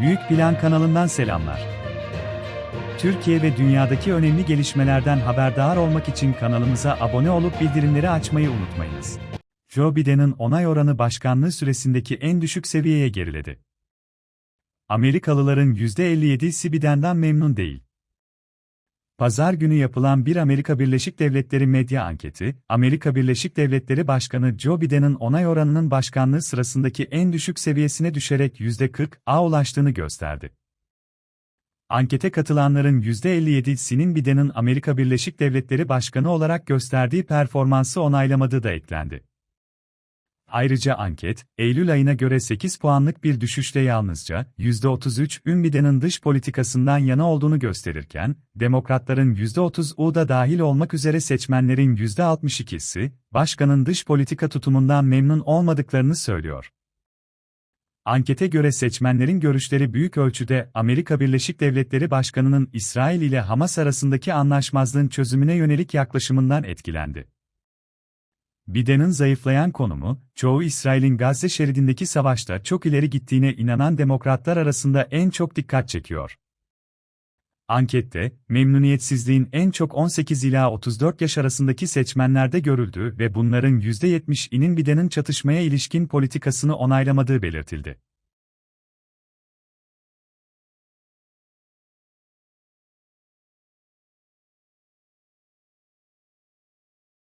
Büyük Plan kanalından selamlar. Türkiye ve dünyadaki önemli gelişmelerden haberdar olmak için kanalımıza abone olup bildirimleri açmayı unutmayınız. Joe Biden'ın onay oranı başkanlığı süresindeki en düşük seviyeye geriledi. Amerikalıların %57'si Biden'dan memnun değil. Pazar günü yapılan bir Amerika Birleşik Devletleri medya anketi, Amerika Birleşik Devletleri Başkanı Joe Biden'ın onay oranının başkanlığı sırasındaki en düşük seviyesine düşerek %40'a ulaştığını gösterdi. Ankete katılanların %57'sinin Biden'ın Amerika Birleşik Devletleri Başkanı olarak gösterdiği performansı onaylamadığı da eklendi. Ayrıca anket, Eylül ayına göre 8 puanlık bir düşüşle yalnızca %33'ün Biden'ın dış politikasından yana olduğunu gösterirken, Demokratların %30'u da dahil olmak üzere seçmenlerin %62'si, başkanın dış politika tutumundan memnun olmadıklarını söylüyor. Ankete göre seçmenlerin görüşleri büyük ölçüde Amerika Birleşik Devletleri Başkanı'nın İsrail ile Hamas arasındaki anlaşmazlığın çözümüne yönelik yaklaşımından etkilendi. Biden'ın zayıflayan konumu, çoğu İsrail'in Gazze şeridindeki savaşta çok ileri gittiğine inanan demokratlar arasında en çok dikkat çekiyor. Ankette, memnuniyetsizliğin en çok 18 ila 34 yaş arasındaki seçmenlerde görüldüğü ve bunların %70'inin Biden'ın çatışmaya ilişkin politikasını onaylamadığı belirtildi.